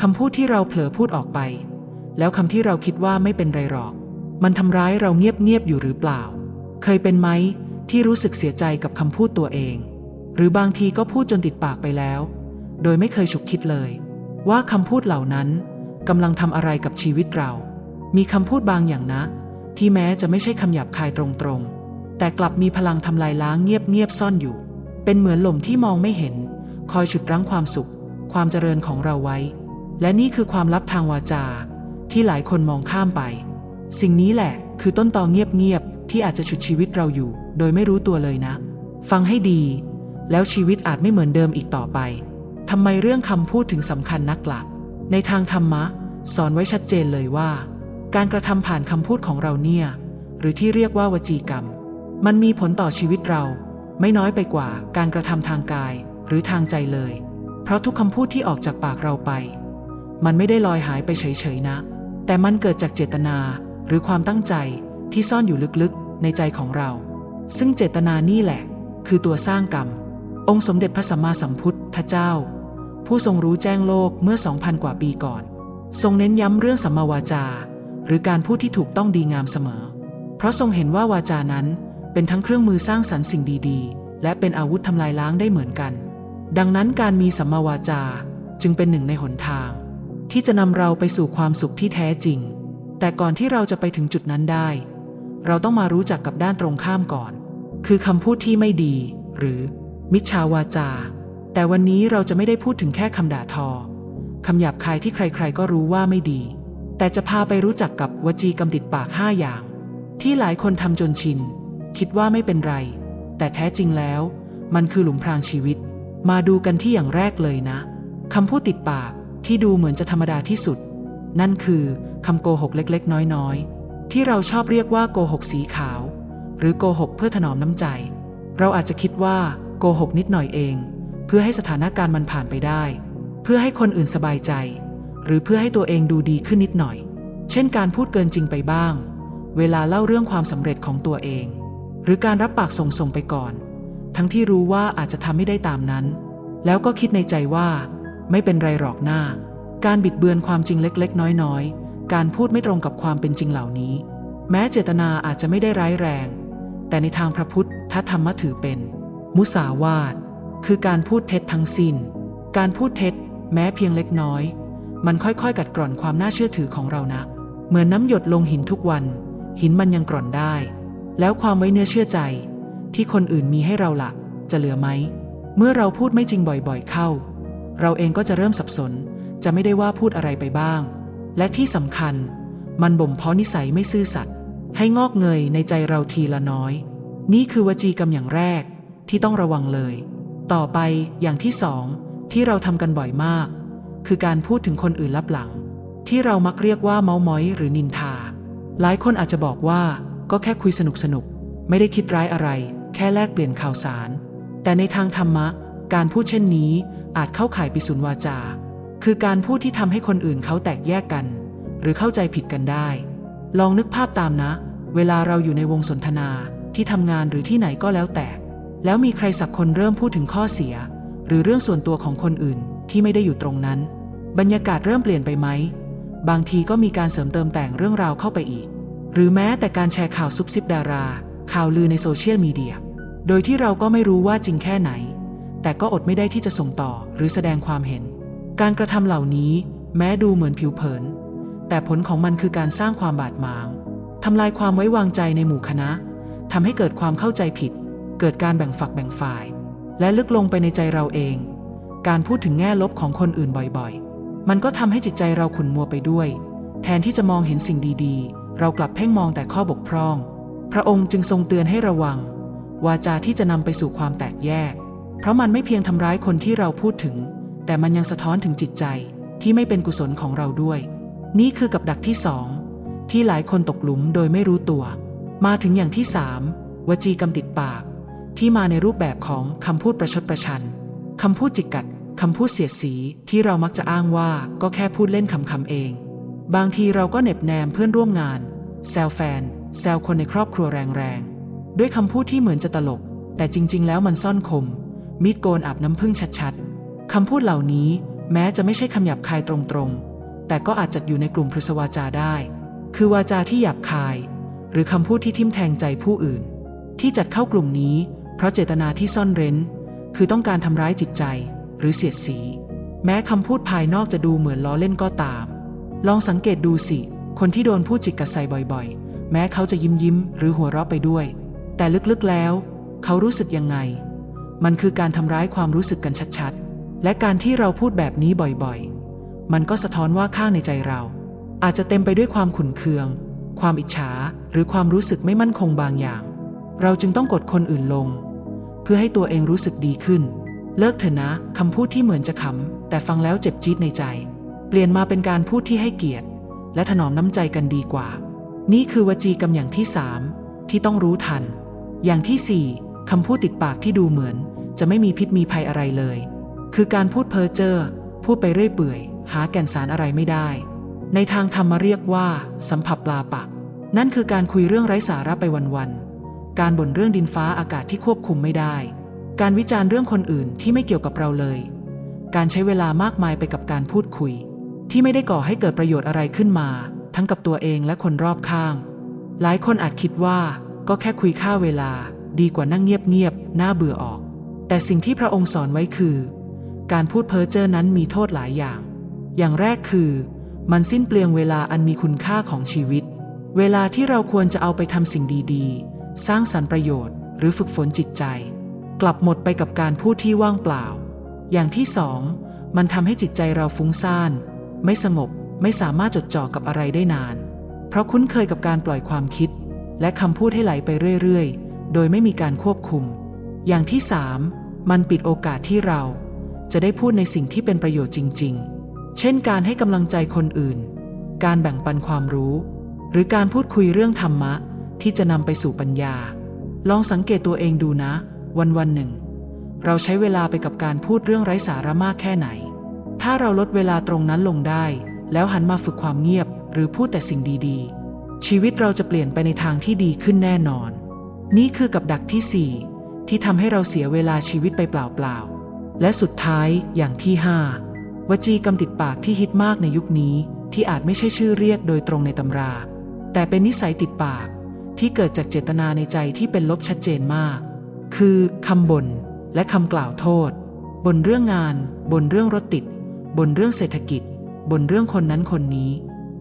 คำพูดที่เราเผลอพูดออกไป แล้วคำที่เราคิดว่าไม่เป็นไรหรอก มันทำร้ายเราเงียบๆอยู่หรือเปล่า เคยเป็นไหมที่รู้สึกเสียใจกับคำพูดตัวเอง หรือบางทีก็พูดจนติดปากไปแล้ว โดยไม่เคยฉุกคิดเลย ว่าคำพูดเหล่านั้นกำลังทำอะไรกับชีวิตเรา มีคำพูดบางอย่างนะ ที่แม้จะไม่ใช่คำหยาบคายตรงๆ แต่กลับมีพลังทำลายล้างเงียบๆซ่อนอยู่ เป็นเหมือนลมที่มองไม่เห็น คอยฉุดรั้งความสุข ความเจริญของเราไว้ และนี่คือความลับทางวาจา ที่หลายคนมองข้ามไป สิ่งนี้แหละ คือต้นตอเงียบๆที่อาจจะฉุดชีวิตเราอยู่ โดยไม่รู้ตัวเลยนะ ฟังให้ดี แล้วชีวิตอาจไม่เหมือนเดิมอีกต่อไปทำไมเรื่องคำพูดถึงสำคัญนักล่ะในทางธรรมะ สอนไว้ชัดเจนเลยว่า การกระทำผ่านคำพูดของเราเนี่ย หรือที่เรียกว่าวจีกรรม มันมีผลต่อชีวิตเรา ไม่น้อยไปกว่าการกระทำทางกายหรือทางใจเลย เพราะทุกคำพูดที่ออกจากปากเราไป มันไม่ได้ลอยหายไปเฉยๆนะ แต่มันเกิดจากเจตนาหรือความตั้งใจที่ซ่อนอยู่ลึกๆ ในใจของเรา ซึ่งเจตนานี่แหละ คือตัวสร้างกรรม องค์สมเด็จพระสัมมาสัมพุทธเจ้า ผู้ทรงรู้แจ้งโลกเมื่อ 2,000 กว่าปีก่อน ทรงเน้นย้ำเรื่องสัมมาวาจา หรือการพูดที่ถูกต้องดีงามเสมอ เพราะทรงเห็นว่าวาจานั้นเป็นทั้งเครื่องมือสร้างสรรค์สิ่งดีๆ และเป็นอาวุธทำลายล้างได้เหมือนกัน ดังนั้นการมีสัมมาวาจาจึงเป็นหนึ่งในหนทาง ที่จะนำเราไปสู่ความสุขที่แท้จริง แต่ก่อนที่เราจะไปถึงจุดนั้นได้ เราต้องมารู้จักกับด้านตรงข้ามก่อน คือคำพูดที่ไม่ดี หรือ มิจฉาวาจา แต่วันนี้เราจะไม่ได้พูดถึงแค่คำด่าทอคำหยาบคายที่ใครๆ ก็รู้ว่าไม่ดี แต่จะพาไปรู้จักกับวจีกำติดปากห้าอย่าง ที่หลายคนทำจนชิน คิดว่าไม่เป็นไร แต่แท้จริงแล้ว มันคือหลุมพรางชีวิต มาดูกันที่อย่างแรกเลยนะคำพูดติดปาก ที่ดูเหมือนจะธรรมดาที่สุด นั่นคือคำโกหกเล็กๆ น้อยๆ ที่เราชอบเรียกว่าโกหกสีขาว หรือโกหกเพื่อถนอมน้ำใจ เราอาจจะคิดว่าโกหกนิดหน่อยเอง เพื่อให้สถานการณ์มันผ่านไปได้ เพื่อให้คนอื่นสบายใจ หรือเพื่อให้ตัวเองดูดีขึ้นนิดหน่อย เช่นการพูดเกินจริงไปบ้าง เวลาเล่าเรื่องความสำเร็จของตัวเอง หรือการรับปากส่งส่งไปก่อน ทั้งที่รู้ว่าอาจจะทำไม่ได้ตามนั้น แล้วก็คิดในใจว่า ไม่เป็นไรหรอกหน้า การบิดเบือนความจริงเล็กๆ น้อยๆ การพูดไม่ตรงกับความเป็นจริงเหล่านี้ แม้เจตนาอาจจะไม่ได้ร้ายแรง แต่ในทางพระพุทธธรรมถือเป็น มุสาวาท คือการพูดเท็จทั้งสิน้น การพูดเท็จ แม้เพียงเล็กน้อย มันค่อยๆ กัดกร่อนความน่าเชื่อถือของเรานะ เหมือนน้ำหยดลงหินทุกวัน หินมันยังกร่อนได้ แล้วความไว้เนื้อเชื่อใจ ที่คนอื่นมีให้เราละ่ะ จะเหลือไหม เมื่อเราพูดไม่จริงบ่อยๆเข้า เราเองก็จะเริ่มสับสน จะไม่ได้ว่าพูดอะไรไปบ้าง และที่สำคัญ มันบ่มเพาะนิสัยไม่ซื่อสัตย์ให้งอกเงยในใจเราทีละน้อย นี่คือวจีกรรมอย่างแรกที่ต้องระวังเลย ต่อไปอย่างที่สองที่เราทำกันบ่อยมาก คือการพูดถึงคนอื่นลับหลัง ที่เรามักเรียกว่าเมาส์มอยหรือนินทา หลายคนอาจจะบอกว่าก็แค่คุยสนุกสนุกไม่ได้คิดร้ายอะไร แค่แลกเปลี่ยนข่าวสาร แต่ในทางธรรมะ การพูดเช่นนี้อาจเข้าข่ายปิสุนวาจา คือการพูดที่ทำให้คนอื่นเขาแตกแยกกัน หรือเข้าใจผิดกันได้ ลองนึกภาพตามนะ เวลาเราอยู่ในวงสนทนาที่ทำงานหรือที่ไหนก็แล้วแต่ แล้วมีใครสักคนเริ่มพูดถึงข้อเสีย หรือเรื่องส่วนตัวของคนอื่นที่ไม่ได้อยู่ตรงนั้น บรรยากาศเริ่มเปลี่ยนไปไหม บางทีก็มีการเสริมเติมแต่งเรื่องราวเข้าไปอีก หรือแม้แต่การแชร์ข่าวซุบซิบดารา ข่าวลือในโซเชียลมีเดีย โดยที่เราก็ไม่รู้ว่าจริงแค่ไหน แต่ก็อดไม่ได้ที่จะส่งต่อหรือแสดงความเห็น การกระทำเหล่านี้แม้ดูเหมือนผิวเผิน แต่ผลของมันคือการสร้างความบาดหมางทำลายความไว้วางใจในหมู่คณะทำให้เกิดความเข้าใจผิด เกิดการแบ่งฝักแบ่งฝ่าย และลึกลงไปในใจเราเอง การพูดถึงแง่ลบของคนอื่นบ่อยๆ มันก็ทำให้จิตใจเราขุ่นมัวไปด้วย แทนที่จะมองเห็นสิ่งดีๆ เรากลับเพ่งมองแต่ข้อบกพร่อง พระองค์จึงทรงเตือนให้ระวัง วาจาที่จะนำไปสู่ความแตกแยก เพราะมันไม่เพียงทำร้ายคนที่เราพูดถึง แต่มันยังสะท้อนถึงจิตใจที่ไม่เป็นกุศลของเราด้วย นี่คือกับดักที่สองที่หลายคนตกหลุมโดยไม่รู้ตัว มาถึงอย่างที่สามวจีกรรมติดปาก ที่มาในรูปแบบของคำพูดประชดประชันคำพูดจิกกัดคำพูดเสียดสีที่เรามักจะอ้างว่าก็แค่พูดเล่นคำคำเอง บางทีเราก็เหน็บแนมเพื่อนร่วมงาน แซวแฟน แซวคนในครอบครัวแรงๆ ด้วยคำพูดที่เหมือนจะตลก แต่จริง ๆ แล้วมันซ่อนคม มีดโกนอาบน้ำพึ่งชัดๆ คำพูดเหล่านี้แม้จะไม่ใช่คำหยาบคายตรงๆ แต่ก็อาจจัดอยู่ในกลุ่มพฤษวาจาได้ คือวาจาที่หยาบคาย หรือคำพูดที่ทิ่มแทงใจผู้อื่น ที่จัดเข้ากลุ่มนี้ เพราะเจตนาที่ซ่อนเร้น คือต้องการทำร้ายจิตใจ หรือเสียดสี แม้คำพูดภายนอกจะดูเหมือนล้อเล่นก็ตาม ลองสังเกตดูสิ คนที่โดนพูดจิกกัดใส่บ่อยๆ แม้เขาจะยิ้มยิ้มหรือหัวเราะไปด้วย แต่ลึกๆแล้ว เขารู้สึกยังไง มันคือการทำร้ายความรู้สึกกันชัดๆ และการที่เราพูดแบบนี้บ่อยๆ มันก็สะท้อนว่าข้างในใจเรา อาจจะเต็มไปด้วยความขุ่นเคือง ความอิจฉา หรือความรู้สึกไม่มั่นคงบางอย่าง เราจึงต้องกดคนอื่นลง เพื่อให้ตัวเองรู้สึกดีขึ้น เลิกเถอะนะคำพูดที่เหมือนจะขำแต่ฟังแล้วเจ็บจี๊ดในใจ เปลี่ยนมาเป็นการพูดที่ให้เกียรติ และถนอมน้ำใจกันดีกว่า นี่คือวจีกรรมอย่างที่สามที่ต้องรู้ทัน อย่างที่สี่คำพูดติดปากที่ดูเหมือน จะไม่มีพิษมีภัยอะไรเลย คือการพูดเพ้อเจ้อพูดไปเรื่อยเปื่อย หาแก่นสารอะไรไม่ได้ ในทางธรรมเรียกว่า สัมผัสปลาปัก นั่นคือการคุยเรื่องไร้สาระไปวันๆ การบ่นเรื่องดินฟ้าอากาศที่ควบคุมไม่ได้ การวิจารณ์เรื่องคนอื่นที่ไม่เกี่ยวกับเราเลย การใช้เวลามากมายไปกับการพูดคุย ที่ไม่ได้ก่อให้เกิดประโยชน์อะไรขึ้นมา ทั้งกับตัวเองและคนรอบข้าง หลายคนอาจคิดว่าก็แค่คุยค่าเวลา ดีกว่านั่งเงียบๆน่าเบื่อออก แต่สิ่งที่พระองค์สอนไว้คือ การพูดเพ้อเจ้อนั้นมีโทษหลายอย่าง อย่างแรกคือ มันสิ้นเปลืองเวลาอันมีคุณค่าของชีวิต เวลาที่เราควรจะเอาไปทำสิ่งดีๆ สร้างสรรค์ประโยชน์ หรือฝึกฝนจิตใจ กลับหมดไปกับการพูดที่ว่างเปล่า อย่างที่สองมันทำให้จิตใจเราฟุ้งซ่าน ไม่สงบ ไม่สามารถจดจ่อกับอะไรได้นาน เพราะคุ้นเคยกับการปล่อยความคิด และคำพูดให้ไหลไปเรื่อยๆ โดยไม่มีการควบคุม อย่างที่สามมันปิดโอกาสที่เรา จะได้พูดในสิ่งที่เป็นประโยชน์จริง ๆ เช่นการให้กำลังใจคนอื่น การแบ่งปันความรู้ หรือการพูดคุยเรื่องธรรมะ ที่จะนำไปสู่ปัญญา ลองสังเกตตัวเองดูนะ วันวันหนึ่ง เราใช้เวลาไปกับการพูดเรื่องไร้สาระมากแค่ไหน ถ้าเราลดเวลาตรงนั้นลงได้ แล้วหันมาฝึกความเงียบ หรือพูดแต่สิ่งดีๆ ชีวิตเราจะเปลี่ยนไปในทางที่ดีขึ้นแน่นอน นี่คือกับดักที่สี่ที่ทำให้เราเสียเวลาชีวิตไปเปล่าๆ และสุดท้ายอย่างที่ห้าวจีกรรมติดปากที่ฮิตมากในยุคนี้ที่อาจไม่ใช่ชื่อเรียกโดยตรงในตำรา แต่เป็นนิสัยติดปากที่เกิดจากเจตนาในใจที่เป็นลบชัดเจนมาก คือคำบ่นและคำกล่าวโทษบ่นเรื่องงานบ่นเรื่องรถติดบ่นเรื่องเศรษฐกิจบ่นเรื่องคนนั้นคนนี้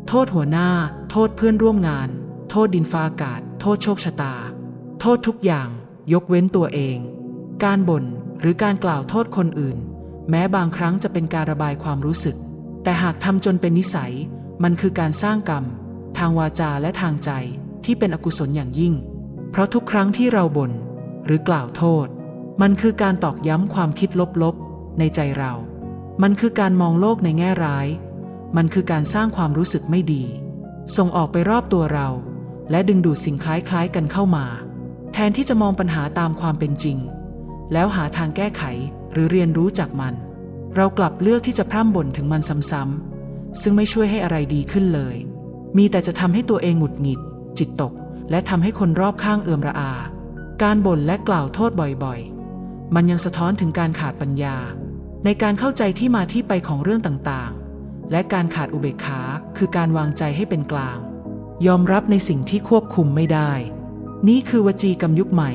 โทษหัวหน้า โทษเพื่อนร่วมงาน โทษดินฟ้าอากาศ โทษโชคชะตา โทษทุกอย่าง ยกเว้นตัวเอง การบ่น หรือการกล่าวโทษคนอื่น แม้บางครั้งจะเป็นการระบายความรู้สึก แต่หากทำจนเป็นนิสัย มันคือการสร้างกรรม ทางวาจาและทางใจที่เป็นอกุศลอย่างยิ่ง เพราะทุกครั้งที่เราบ่นหรือกล่าวโทษ มันคือการตอกย้ำความคิดลบๆ ในใจเรา มันคือการมองโลกในแง่ร้าย มันคือการสร้างความรู้สึกไม่ดี ส่งออกไปรอบตัวเรา และดึงดูดสิ่งคล้ายๆกันเข้ามา แทนที่จะมองปัญหาตามความเป็นจริง แล้วหาทางแก้ไขหรือเรียนรู้จากมัน เรากลับเลือกที่จะพร่ำบ่นถึงมันซ้ำๆซึ่งไม่ช่วยให้อะไรดีขึ้นเลย มีแต่จะทำให้ตัวเองหงุดหงิด จิตตก และทำให้คนรอบข้างเอือมระอา การบ่นและกล่าวโทษบ่อยๆ มันยังสะท้อนถึงการขาดปัญญา ในการเข้าใจที่มาที่ไปของเรื่องต่างๆ และการขาดอุเบกขา คือการวางใจให้เป็นกลาง ยอมรับในสิ่งที่ควบคุมไม่ได้ นี่คือวจีกรรมยุคใหม่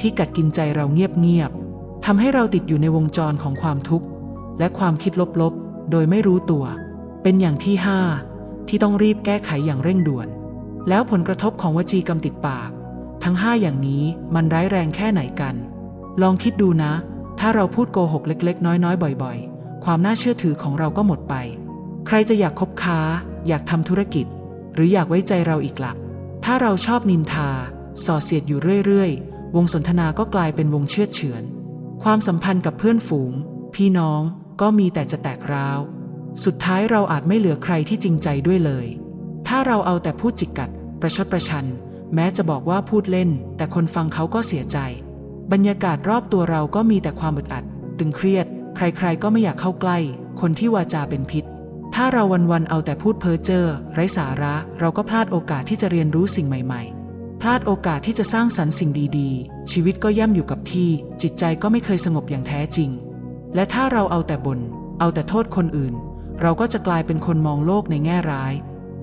ที่กัดกินใจเราเงียบๆทำให้เราติดอยู่ในวงจรของความทุกข์ และความคิดลบๆ โดยไม่รู้ตัว เป็นอย่างที่ห้าที่ต้องรีบแก้ไขอย่างเร่งด่วน แล้วผลกระทบของวจีกรรมติดปาก ทั้งห้าอย่างนี้มันร้ายแรงแค่ไหนกัน ลองคิดดูนะ ถ้าเราพูดโกหกเล็ก ๆ น้อยๆ บ่อยๆ ความน่าเชื่อถือของเราก็หมดไป ใครจะอยากคบค้า อยากทำธุรกิจ หรืออยากไว้ใจเราอีกละ่ะถ้าเราชอบนินทาส่อเสียดอยู่เรื่อยๆ วงสนทนาก็กลายเป็นวงเชื่อดเฉือน ความสัมพันธ์กับเพื่อนฝูง พี่น้องก็มีแต่จะแตกร้าว สุดท้ายเราอาจไม่เหลือใครที่จริงใจด้วยเลย ถ้าเราเอาแต่พูดจิกกัด ประชดประชัน แม้จะบอกว่าพูดเล่น แต่คนฟังเขาก็เสียใจ บรรยากาศรอบตัวเราก็มีแต่ความอึดอัด ตึงเครียด ใครๆก็ไม่อยากเข้าใกล้ คนที่วาจาเป็นพิษถ้าเราวันๆเอาแต่พูดเพ้อเจ้อไร้สาระ เราก็พลาดโอกาสที่จะเรียนรู้สิ่งใหม่ๆ พลาดโอกาสที่จะสร้างสรรค์สิ่งดีๆ ชีวิตก็ย่ำอยู่กับที่ จิตใจก็ไม่เคยสงบอย่างแท้จริง และถ้าเราเอาแต่บน่นเอาแต่โทษคนอื่น เราก็จะกลายเป็นคนมองโลกในแง่ร้าย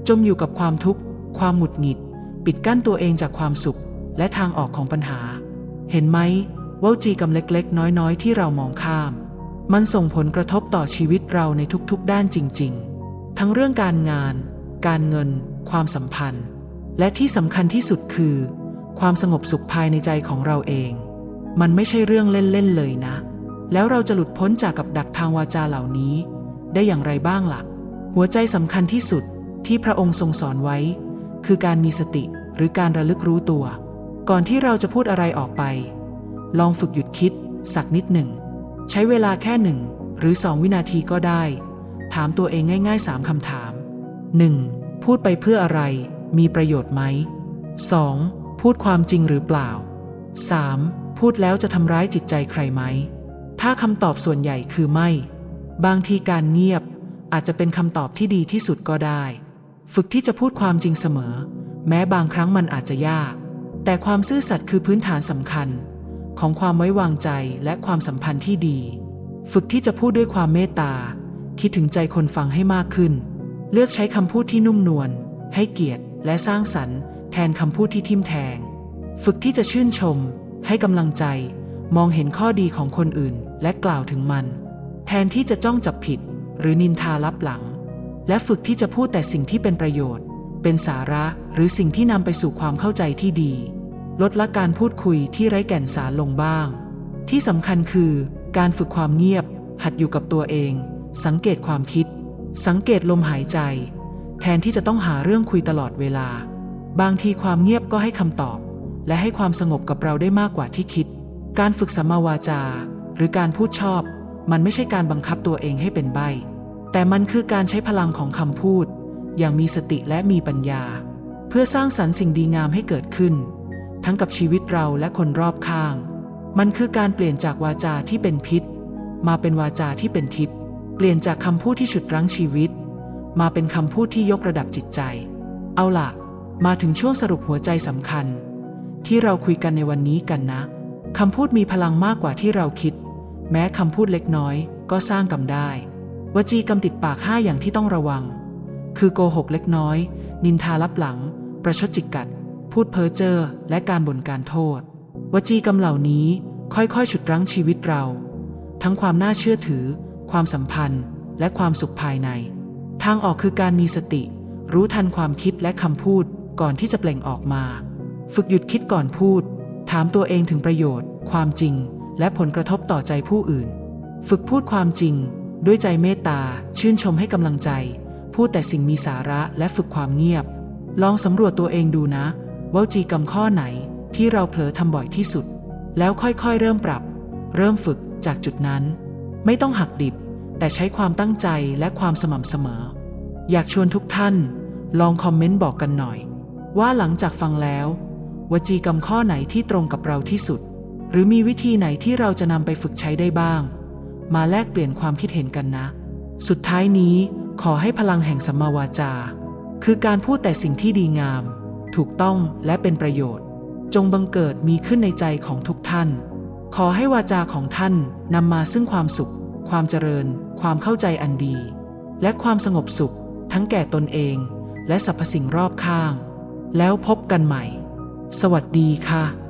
จมอยู่กับความทุกข์ ความหงุดหงิด ปิดกั้นตัวเองจากความสุข และทางออกของปัญหา เห็นไหมว่าจีกรรมเล็กๆ น้อยๆ ที่เรามองข้าม มันส่งผลกระทบต่อชีวิตเราในทุกๆ ด้านจริง ๆ ทั้งเรื่องการงาน การเงิน ความสัมพันธ์ และที่สำคัญที่สุดคือ ความสงบสุขภายในใจของเราเอง มันไม่ใช่เรื่องเล่นๆเลยนะ แล้วเราจะหลุดพ้นจากกับดักทางวาจาเหล่านี้ ได้อย่างไรบ้างล่ะ หัวใจสำคัญที่สุดที่พระองค์ทรงสอนไว้ คือการมีสติหรือการระลึกรู้ตัว ก่อนที่เราจะพูดอะไรออกไป ลองฝึกหยุดคิด สักนิดหนึ่ง ใช้เวลาแค่หนึ่งหรือสองวินาทีก็ได้ ถามตัวเองง่ายๆสามคำถาม 1. พูดไปเพื่ออะไร มีประโยชน์ไหม 2. พูดความจริงหรือเปล่า 3. พูดแล้วจะทำร้ายจิตใจใครไหม ถ้าคำตอบส่วนใหญ่คือไม่ บางทีการเงียบอาจจะเป็นคำตอบที่ดีที่สุดก็ได้ ฝึกที่จะพูดความจริงเสมอ แม้บางครั้งมันอาจจะยาก แต่ความซื่อสัตย์คือพื้นฐานสำคัญ ของความไว้วางใจและความสัมพันธ์ที่ดี ฝึกที่จะพูดด้วยความเมตตา คิดถึงใจคนฟังให้มากขึ้น เลือกใช้คำพูดที่นุ่มนวลให้เกียรติ และสร้างสรรค์ แทนคำพูดที่ทิ่มแทง ฝึกที่จะชื่นชม ให้กำลังใจ มองเห็นข้อดีของคนอื่น และกล่าวถึงมัน แทนที่จะจ้องจับผิด หรือนินทาลับหลัง และฝึกที่จะพูดแต่สิ่งที่เป็นประโยชน์ เป็นสาระหรือสิ่งที่นำไปสู่ความเข้าใจที่ดี ลดละการพูดคุยที่ไร้แก่นสารลงบ้าง ที่สำคัญคือ การฝึกความเงียบ หัดอยู่กับตัวเอง สังเกตความคิด สังเกตลมหายใจ แทนที่จะต้องหาเรื่องคุยตลอดเวลา บางทีความเงียบก็ให้คำตอบ และให้ความสงบกับเราได้มากกว่าที่คิด การฝึกสัมมาวาจา หรือการพูดชอบ มันไม่ใช่การบังคับตัวเองให้เป็นใบ แต่มันคือการใช้พลังของคำพูด อย่างมีสติและมีปัญญา เพื่อสร้างสรรค์สิ่งดีงามให้เกิดขึ้น ทั้งกับชีวิตเราและคนรอบข้าง มันคือการเปลี่ยนจากวาจาที่เป็นพิษ มาเป็นวาจาที่เป็นทิพย์เปลี่ยนจากคำพูดที่ฉุดรั้งชีวิต มาเป็นคำพูดที่ยกระดับจิตใจ เอาล่ะ มาถึงช่วงสรุปหัวใจสำคัญ ที่เราคุยกันในวันนี้กันนะคำพูดมีพลังมากกว่าที่เราคิด แม้คำพูดเล็กน้อย ก็สร้างกรรมได้ วจีกรรมติดปากห้าอย่างที่ต้องระวัง คือโกหกเล็กน้อย นินทาลับหลัง ประชดจิกกัด พูดเพ้อเจ้อและการบ่นการโทษ วจีกรรมเหล่านี้ค่อยๆฉุดรั้งชีวิตเรา ทั้งความน่าเชื่อถือ ความสัมพันธ์ และความสุขภายใน ทางออกคือการมีสติ รู้ทันความคิดและคำพูดก่อนที่จะเปล่งออกมา ฝึกหยุดคิดก่อนพูด ถามตัวเองถึงประโยชน์ ความจริง และผลกระทบต่อใจผู้อื่น ฝึกพูดความจริง ด้วยใจเมตตา ชื่นชมให้กำลังใจ พูดแต่สิ่งมีสาระและฝึกความเงียบ ลองสำรวจตัวเองดูนะ ว่าจีกรรมข้อไหนที่เราเผลอทำบ่อยที่สุด แล้วค่อยๆ เริ่มปรับ เริ่มฝึกจากจุดนั้น ไม่ต้องหักดิบ แต่ใช้ความตั้งใจและความสม่ำเสมอ อยากชวนทุกท่าน ลองคอมเมนต์บอกกันหน่อย ว่าหลังจากฟังแล้ว วจีกรรมข้อไหนที่ตรงกับเราที่สุด หรือมีวิธีไหนที่เราจะนำไปฝึกใช้ได้บ้าง มาแลกเปลี่ยนความคิดเห็นกันนะ สุดท้ายนี้ขอให้พลังแห่งสัมมาวาจา คือการพูดแต่สิ่งที่ดีงาม ถูกต้องและเป็นประโยชน์ จงบังเกิดมีขึ้นในใจของทุกท่าน ขอให้วาจาของท่านนำมาซึ่งความสุข ความเจริญ ความเข้าใจอันดี และความสงบสุข ทั้งแก่ตนเองและสรรพสิ่งรอบข้าง แล้วพบกันใหม่ สวัสดีค่ะ